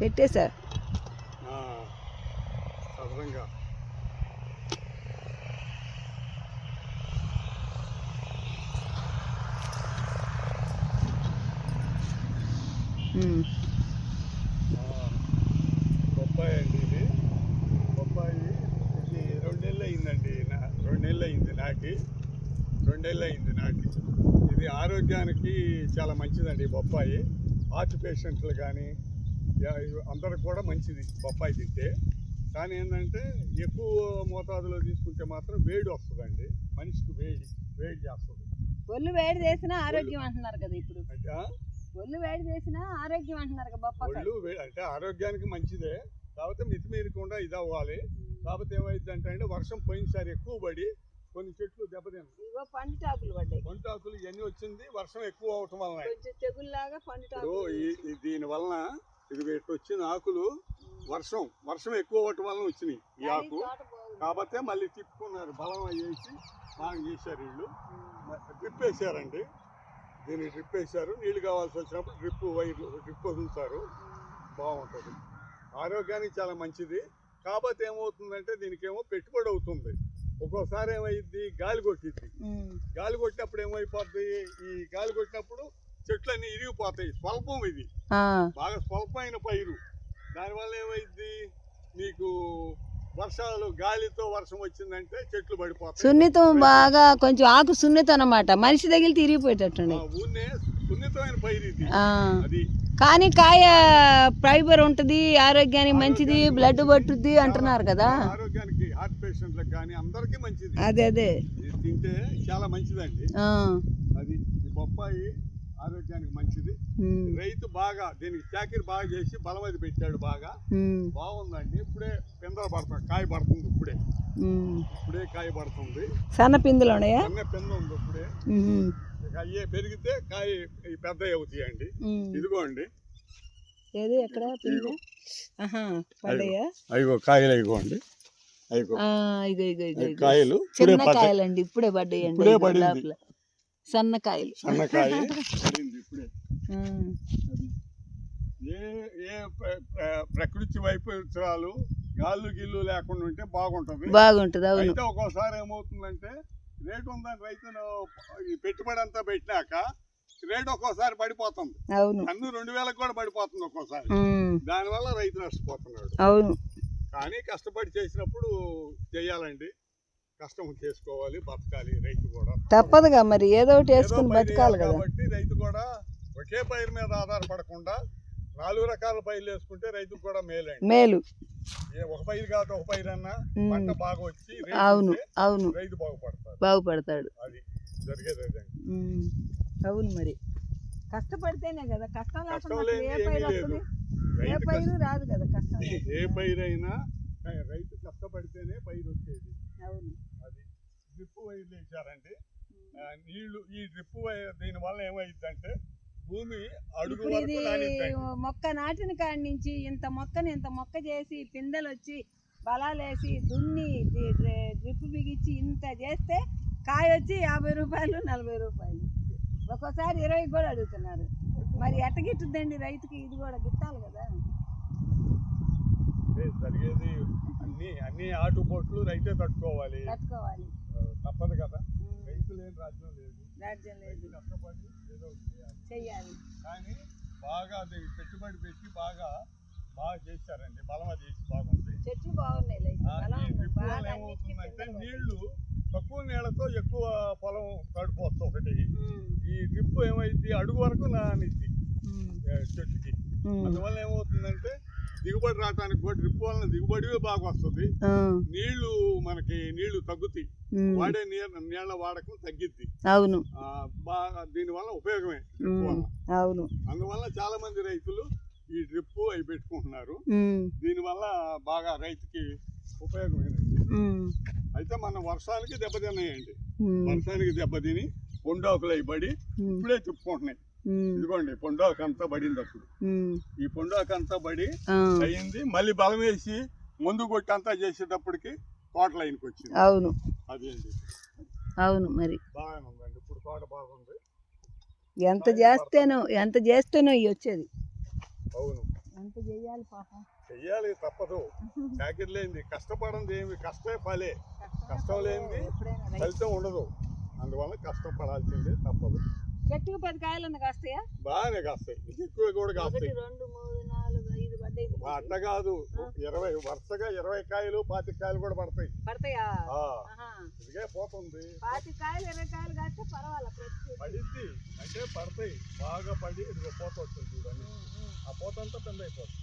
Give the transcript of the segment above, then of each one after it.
పెట్టేశా బొప్పాయి అండి ఇది. బొప్పాయి ఇది రెండేళ్ళు అయిందండి రెండేళ్ళు అయింది నాటి రెండేళ్ళు అయింది నాటి ఇది ఆరోగ్యానికి చాలా మంచిదండి ఈ బొప్పాయి. హార్ట్ పేషెంట్లు కానీ అందరికి కూడా మంచిది బొప్పాయి తింటే. కానీ ఏంటంటే ఎక్కువ మోతాదులో తీసుకుంటే మాత్రం వేడి వస్తుందండి. మనిషికి వేడి వేడి చేస్తుంది. ఒళ్ళు వేడి చేసినా ఆరోగ్యం అంటున్నారు కదా ఇప్పుడు. ఒళ్ళు వేడి చేసినా ఆరోగ్యం అంటున్నారు కదా బొప్పకాయ ఒళ్ళు అంటే ఆరోగ్యానికి మంచిదే. కాకపోతే మితిమీరకుండా ఇది అవ్వాలి కాకపోతే ఏమైందంటే అంటే వర్షం పోయినసారి ఎక్కువ పడి కొన్ని చెట్లు దెబ్బతిన్నాయి. ఇగో పండుటాకులు పడ్డాయి. పంటాకులు ఇవన్నీ వచ్చింది వర్షం ఎక్కువ అవటం వలన. కొంచెం తెగుల్లాగా ఇప్పుడు పండుటాకులు ఈ- దీని వలన ఇది ఇట్లా వచ్చిన ఆకులు వర్షం వర్షం ఎక్కువ అవటం వలన వచ్చినాయి ఈ ఆకు. కాకపోతే మళ్ళీ తిప్పుకున్నారు బలం అయ్యేసి బాగా చేశారు వీళ్ళు. డ్రిప్ వేసారండి దీనికి డ్రిప్ వేశారు. నీళ్ళు కావాల్సి వచ్చినప్పుడు డ్రిప్ వైర్లు డ్రిప్ వదులుతారు. బాగుంటుంది. ఆరోగ్యానికి చాలా మంచిది. కాకపోతే ఏమవుతుందంటే దీనికేమో పెట్టుబడి అవుతుంది. ఒక్కోసారి ఏమైంది? గాలి కొట్టిద్ది గాలి కొట్టినప్పుడు ఏమైపోద్ది? ఈ గాలి కొట్టినప్పుడు చెట్లన్నీ ఇరిగిపోతాయి. స్వల్పం ఇది. బాగా స్వల్పమైన పైరు. దానివల్ల ఏమైంది? మీకు వర్షాలు గాలితో వర్షం వచ్చిందంటే చెట్లు పడిపోతాయి. సున్నితం బాగా కొంచెం ఆకు సున్నితం అన్నమాట. మనిషి తగిలి ఆ ఊరినే సున్నితమైన పైరు ఇది. అది. కానీ కాయ ఫైబర్ ఉంటుంది ఆరోగ్యానికి మంచిది బ్లడ్ పట్టుద్ది అంటున్నారు కదా. ఆరోగ్యానికి పేషెంట్లకు కానీ అందరికీ మంచిది. అదే అదే. ఇది తింటే చాలా మంచిదండి. అది ఈ బొప్పాయి ఆరోగ్యానికి మంచిది. రైతు బాగా దీనికి చాకిరి బాగా చేసి బలం అది పెట్టాడు బాగా. బాగుందండి. ఇప్పుడే పిందలు పడుతుంది కాయ పడుతుంది ఇప్పుడే. ఇప్పుడే కాయ పడుతుంది. సన్న పిందులు ఉన్నాయా? చిన్న పింద ఉంది ఇప్పుడే. అయ్యే పెరిగితే కాయ పెద్ద అవుతాయండి. ఇదిగోండి. ఏది ఎక్కడ? పడ్డాయా? అయ్యో కాయలు అయిగోండి కాయలు చిన్న కాయలండి ఇప్పుడే పడ్డాయండి. లోపల. సన్న కాయలు. సన్నకాయ పడింది ఇప్పుడే. ఏ ఏ ప్రకృతి వైపరీత్యాలు గాళ్ళు గిల్లు లేకుండా ఉంటే బాగుంటది. బాగుంటది అవును. అయితే ఒక్కోసారి ఏమవుతుందంటే రేటు ఉందని రైతులు ఈ పెట్టుబడి అంతా పెట్టినాక రేటు ఒక్కోసారి పడిపోతుంది. అవును. అన్ని రెండు వేలకు కూడా పడిపోతుంది ఒక్కోసారి. దానివల్ల రైతు నష్టపోతున్నాడు. అవును. కానీ కష్టపడి చేసినప్పుడు చేయాలండి. కష్టం చేసుకోవాలి బతకాలి రైతు కూడా. తప్పదుగా మరి ఏదో ఒకటి వేసుకుని బతకాలి కాబట్టి రైతు కూడా ఒకే పైరు మీద ఆధారపడకుండా నాలుగు రకాల పైర్లు వేసుకుంటే రైతుకు కూడా మేలండి. మేలు. ఏ ఒక పైరు కాదు ఒక పైరు అన్నా. పంట బాగా వచ్చి అవును అవును. రైతు బాగుపడతాడు. బాగుపడతాడు. అది జరిగేది. అవును మరి. కష్టపడితేనే కదా కష్టం లేకుండా ఏ పైరు లేదు. వస్తుంది? ఏ పైరు రాదు కదా కష్టం ఏ. పైరైనా రైతు కష్టపడితేనే పైరు వచ్చేది. అవును. అది డ్రిప్ వైర్లు వేసారండి నీళ్ళు ఈ డ్రిప్ వైర్ దీని వల్ల ఏమైందంటే భూమి అడుగు ఇది మొక్క నాటిన కాడి నుంచి ఇంత మొక్కని ఇంత మొక్క చేసి పిందెలు వచ్చి బలాలేసి దున్ని డ్రిప్ బిగించి ఇంత చేస్తే కాయ వచ్చి యాభై రూపాయలు నలభై రూపాయలు. ఒక్కోసారి ఇరవై కూడా అడుగుతున్నారు. మరి ఎట్ట గిట్టుద్దండి రైతుకి? ఇది కూడా గిట్టాలి కదా. జరిగేది అన్ని అన్ని ఆటుపోట్లు రైతే తట్టుకోవాలి. కట్టుకోవాలి ఆ, తప్పదు కదా. రైతు లేని రాజ్యం లేదు. రాజ్యం లేదు. కష్టపడి ఏదో చేయాలి. కానీ బాగా అది పెట్టుబడి పెట్టి బాగా బాగా చేశారండి. బలం అది వేసి బాగుంది. చెట్లు బాగున్నాయి ఏమవుతుందంటే నీళ్ళు తక్కువ నీళ్ళతో ఎక్కువ పొలం తడిపోతుంది ఒకటి. ఈ డ్రిప్ ఏమైంది అడుగు వరకు నానిద్ది. చెట్టుకి. అందువల్ల ఏమవుతుందంటే దిగుబడి రావడానికి కూడా డ్రిప్ వలన దిగుబడి బాగా వస్తుంది. నీళ్ళు మనకి నీళ్ళు తగ్గుతాయి. వాడే నీళ్ళ నీళ్ళ వాడకం తగ్గిద్ది. అవును. బాగా దీనివల్ల ఉపయోగమే అవును. అందువల్ల చాలా మంది రైతులు ఈ డ్రిప్ అవి పెట్టుకుంటున్నారు. దీనివల్ల బాగా రైతుకి ఉపయోగమైనది. అయితే మన వర్షానికి దెబ్బతిన్నాయండి. వర్షానికి దెబ్బతిని పొండాకులు అవి పడి. ఇప్పుడే తిప్పుకుంటున్నాయి. ఉమ్. ఇదిగోండి పొండాకు అంతా పడింది అప్పుడు. ఈ పొండాకు అంతా పడి ఆ. అయ్యింది మళ్ళీ బలం వేసి ముందు కొట్టి అంతా చేసేటప్పటికి తోట లైన్కి వచ్చింది. అవును. అది అండి. అవును మరి. బాగానే ఉందండి. ఇప్పుడు తోట బాగుంది. ఎంత చేస్తేనో ఎంత చేస్తేనో ఇవి వచ్చేది. అవును. ఎంత చెయ్యాలి పాపం? చెయ్యాలి తప్పదు. చాకిరి లేనిది కష్టపడంది ఏమి? కష్టమే ఫలే. కష్టం లేనిది. ఫలితం ఉండదు. అందువల్ల కష్టపడాల్సిందే తప్పదు. చెట్టుకు పది కాయలు కాస్తాయా? బాగానే కాస్తాయి. ఎక్కువ కూడా కాస్తాయి. రెండు మూడు నాలుగు ఐదు పడ్డాయి. అట్ట కాదు. ఇరవై వరుసగా ఇరవై కాయలు పాతిక కాయలు కూడా పడతాయి. పడతాయా. ఇదిగే పోతుంది. పాతి కాయలు ఇరవై కాయలు కాస్తే పర్వాలేదు. పడిద్ది. అంటే పడతాయి. బాగా పడి ఇదిగో పోత వస్తుంది చూడండి. ఆ పోత అంతా పెద్ద అయిపోతుంది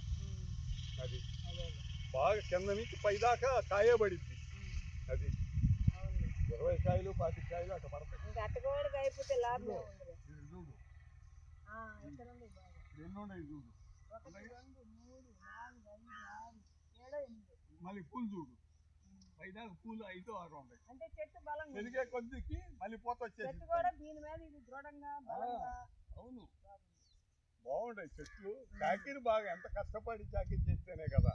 అది. బాగా కింద నుంచి పైదాకా కాయే పడిద్ది అది. ఇరవై కాయలు పాతిక కాయలు అట్లా పడతాయి. చూడు. మళ్ళీ పూలు చూడు. పైదాకా పూలు ఐదు ఆరు ఉన్నాయి. అంటే చెట్టు ఉంది. పెరిగే కొద్దికి మళ్ళీ పోత చెట్టు కూడా దీని మీద ఇది దృఢంగా అవును. బాగుంటాయి చెట్లు. చాకిరి బాగా ఎంత కష్టపడి చాకిరి చేస్తేనే కదా.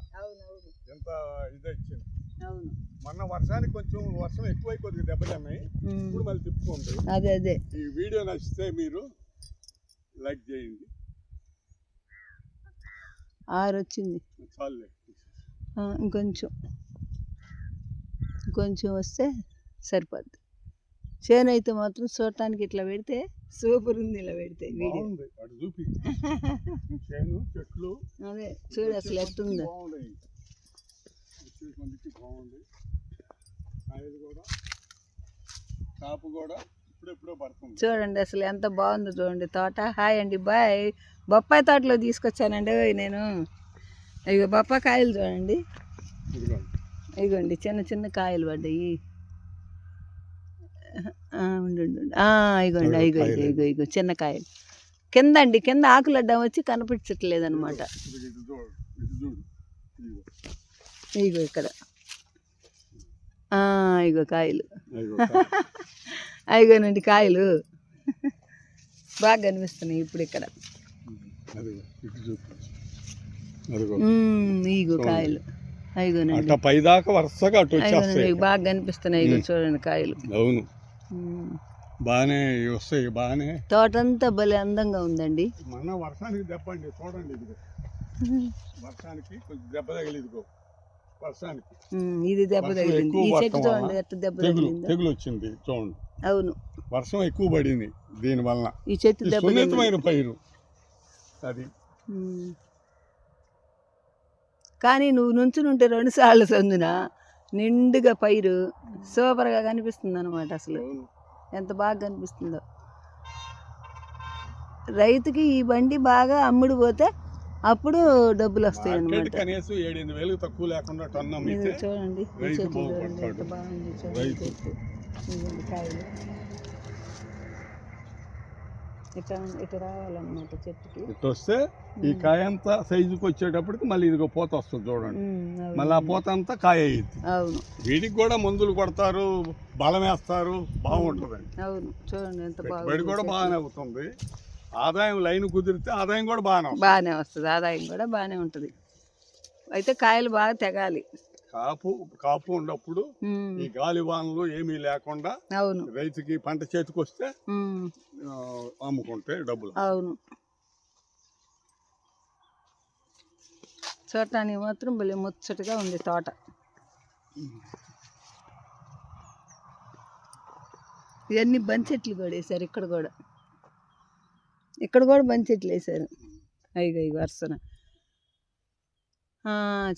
ఎంత ఇది వచ్చింది. అవును. మొన్న వర్షానికి కొంచెం వర్షం ఎక్కువై కొద్దిగా దెబ్బతిన్నాయి. ఇప్పుడు మళ్ళీ తిప్పుకోండి అదే అదే. ఈ వీడియో నచ్చితే మీరు లైక్ చేయండి. ఆరు వచ్చింది. చాలులే ఆ, ఇంకొంచెం. ఇంకొంచెం వస్తే సరిపోద్ది. చేను అయితే మాత్రం చూడటానికి ఇట్లా పెడితే సూపర్ ఉంది ఇలా పెడితే చెట్లు. అదే చూడు అసలు ఎట్టుందో బాగుంది. కాయలు కూడా. కాపు కూడా చూడండి అసలు ఎంత బాగుందో చూడండి తోట. హాయ్ అండి బాయ్. బొప్పాయి తోటలో తీసుకొచ్చానండి నేను. ఇగో బొప్పాయి కాయలు చూడండి. ఇదిగోండి. ఇగోండి చిన్న చిన్న కాయలు పడ్డాయి. ఆ, ఇగోండి ఇగో ఇగో ఇగో ఇగో చిన్న కాయలు. కింద అండి కింద ఆకులు అడ్డం వచ్చి కనిపించట్లేదు అనమాట ఇగో ఇక్కడ. ఆ, ఇగో కాయలు. అయిగోనండి కాయలు. బాగా కనిపిస్తున్నాయి ఇప్పుడు ఇక్కడ. ఇగో కాయలు. అయిగోనండి పైదాకా వరుసగా బాగా కనిపిస్తున్నాయి ఇగో చూడండి కాయలు. అవును. బాగానే వస్తాయి బాగానే తోటంతా భలే అందంగా ఉందండి. మన వర్షానికి దెబ్బండి చూడండి ఇదిగో. వర్షానికి కొంచెం దెబ్బ తగిలి ఇదిగో వర్షానికి. ఇది దెబ్బ తగిలింది. ఈ చెట్టు చూడండి ఎట్ట దెబ్బ తెగులు తగిలిందో. తెగులు వచ్చింది చూడండి. అవును. వర్షం ఎక్కువ పడింది దీని వలన. ఈ చెట్టు ఇది దెబ్బ సున్నితమైన పైరు అది. కానీ నువ్వు నుంచుని ఉంటే రెండు సార్లు సందున నిండుగా పైరు సూపర్గా కనిపిస్తుంది అనమాట అసలు. ఎంత బాగా కనిపిస్తుందో. రైతుకి ఈ బండి బాగా అమ్ముడు పోతే అప్పుడు డబ్బులు వస్తాయి అనమాట ఏడెనిమిది వేలు తక్కువ లేకుండా టన్ ఇది అమ్మితే చూడండి ఈ రైతు చెట్లు చూడండి ఎంత బాగుపడతాడు. బాగుంది చూడండి రైతు. చెట్టు ఇదిగోండి కాయలు ఇట్లా ఇటు రావాలన్నమాట చెట్టుకి. ఇటు వస్తే ఈ కాయ అంతా సైజుకి వచ్చేటప్పటికి మళ్ళీ ఇదిగో పూత వస్తుంది చూడండి. మళ్ళీ ఆ పూత అంతా కాయ అయ్యింది అవును. వీటికి కూడా మందులు కొడతారు బలం వేస్తారు బాగుంటుందండి. అవును. చూడండి ఎంత బాగుంది. కూడా. బాగానే అవుతుంది. ఆదాయం లైన్ కుదిరితే ఆదాయం కూడా బాగానే బాగానే వస్తుంది. ఆదాయం కూడా బాగానే ఉంటుంది. అయితే కాయలు బాగా తెగాలి. కాపు కాపు ఉన్నప్పుడు ఈ గాలి వానలు ఏమీ లేకుండా రైతుకి పంట చేతికి వస్తే అమ్ముకుంటే డబ్బులు. అవును. చూడటానికి మాత్రం భలే ముచ్చటగా ఉంది తోట. ఇవన్నీ బంతి చెట్లు కూడా వేశారు ఇక్కడ కూడా. ఇక్కడ కూడా బంతి చెట్లు వేశారు. అయ్యి అయ్యి వరుసన.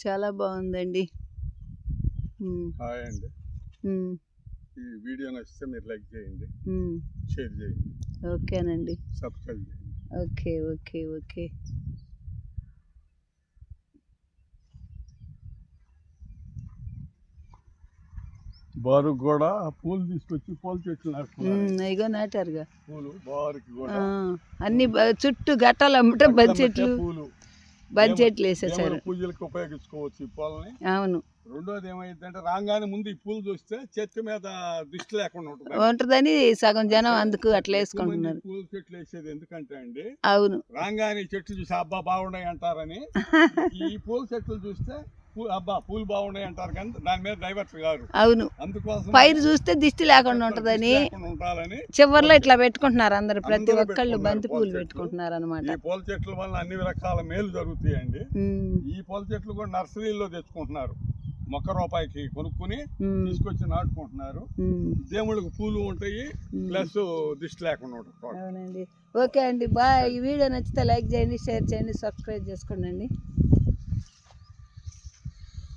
చాలా బాగుందండి. హాయ్ అండి. ఈ వీడియో నచ్చితే మీరు లైక్ చేయండి. షేర్ చేయండి. ఓకేనండి. సబ్స్క్రైబ్ చేయండి. Okay okay okay. బారుకు కూడా పూలు తీసుకొచ్చి పూల చెట్లు నాటుకున్నారు. నాటారుగా. పూలు బారుకి కూడా అన్ని చుట్టూ గట్టాలు అమ్మట బంతి చెట్లు పూలు. బంతి చెట్లు వేసేసారు. పూజలకు ఉపయోగించుకోవచ్చు ఈ పూలని? అవును. రెండోది ఏమైందంటే రాగానే ముందు ఈ పూలు చూస్తే చెట్టు మీద దృష్టి లేకుండా ఉంటుంది. ఉంటుందని సగం జనం అందుకు అట్లా వేసుకుంటున్నారు. పూల చెట్లు వేసేది ఎందుకంటే అండి అవును. రాగానే ఈ చెట్టు చూసి అబ్బా బాగున్నాయి అంటారని ఈ పూల చెట్లు చూస్తే అబ్బా పూలు బాగున్నాయి అంటారు కానీ దాని మీద డైవర్స్ గారు అవును. అందుకోసం పైరు చూస్తే దిష్టి లేకుండా ఉంటదని చివర్లో ఇట్లా పెట్టుకుంటున్నారు అందరు ప్రతి ఒక్కళ్ళు బంతి పూలు. పెట్టుకుంటున్నారు అనమాట ఈ పూల చెట్ల వల్ల అన్ని రకాల మేలు జరుగుతాయండి. ఈ పూల చెట్లు కూడా నర్సరీలో తెచ్చుకుంటున్నారు. మొక్క రూపాయికి కొనుక్కుని తీసుకొచ్చి నాటుకుంటున్నారు. దేవుళ్ళకి పూలు ఉంటాయి ప్లస్ దిష్టి లేకుండా ఉంటుంది. అవునండి. ఓకే అండి బాయ్. ఈ వీడియో నచ్చితే లైక్ చేయండి షేర్ చేయండి సబ్స్క్రైబ్ చేసుకోండి